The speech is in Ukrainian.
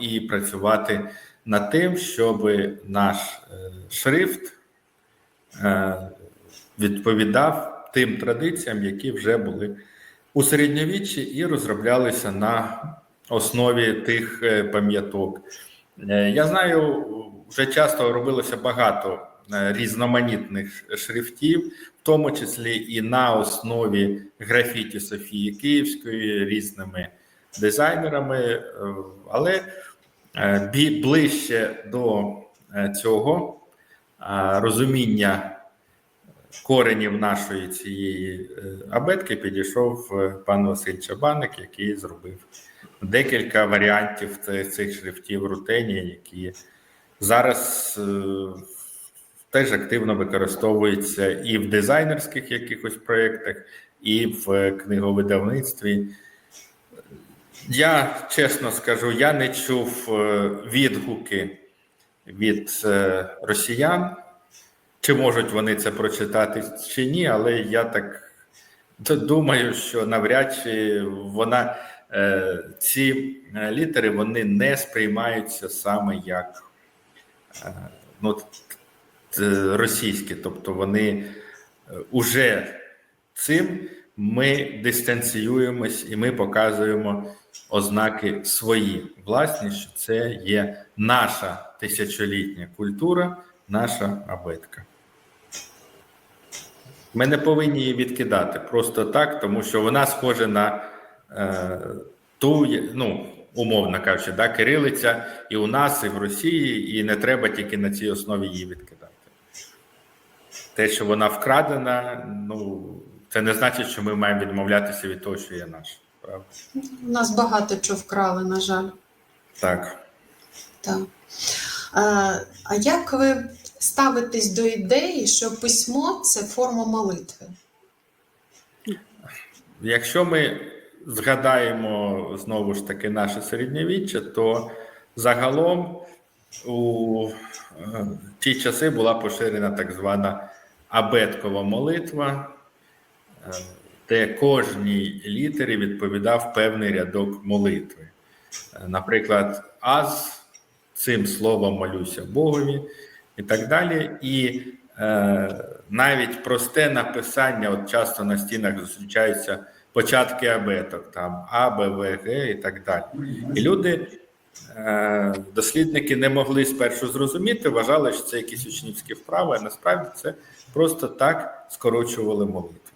і працювати над тим, щоб наш е, шрифт е, відповідав тим традиціям, які вже були у середньовіччі і розроблялися на основі тих е, пам'яток. Я знаю, вже часто робилося багато різноманітних шрифтів, в тому числі і на основі графіті Софії Київської різними дизайнерами, е, але е, ближче до е, цього розуміння коренів нашої цієї абетки підійшов пан Василь Чабаник, який зробив декілька варіантів цих, шрифтів рутені, які зараз теж активно використовуються і в дизайнерських якихось проєктах, і в книговидавництві. Я чесно скажу, я не чув е, відгуки від е, росіян. Чи можуть вони це прочитати чи ні, але я так думаю, що навряд чи вона е, ці літери вони не сприймаються саме як ну, російські, тобто вони уже цим ми дистанціюємось і ми показуємо ознаки свої власні, що це є наша тисячолітня культура, наша абетка. Ми не повинні її відкидати просто так, тому що вона схожа на е, ту, ну, умовно кажучи, да, кирилиця і у нас, і в Росії, і не треба тільки на цій основі її відкидати. Те, що вона вкрадена, ну це не значить, що ми маємо відмовлятися від того, що є наше. Правда? У нас багато чого вкрали, на жаль. Так. Так. А, а як ви ставитесь до ідеї, що письмо це форма молитви? Якщо ми згадаємо знову ж таки наше середньовіччя, то загалом у е, ті часи була поширена так звана абеткова молитва, де кожній літері відповідав певний рядок молитви. Е, Наприклад, аз цим словом молюся Богові і так далі. І е, навіть просте написання, от часто на стінах зустрічаються початки абеток, там А, Б, В, Г і так далі. І люди, е, дослідники, не могли спершу зрозуміти, вважали, що це якісь учнівські вправи, а насправді це просто так скорочували молитву.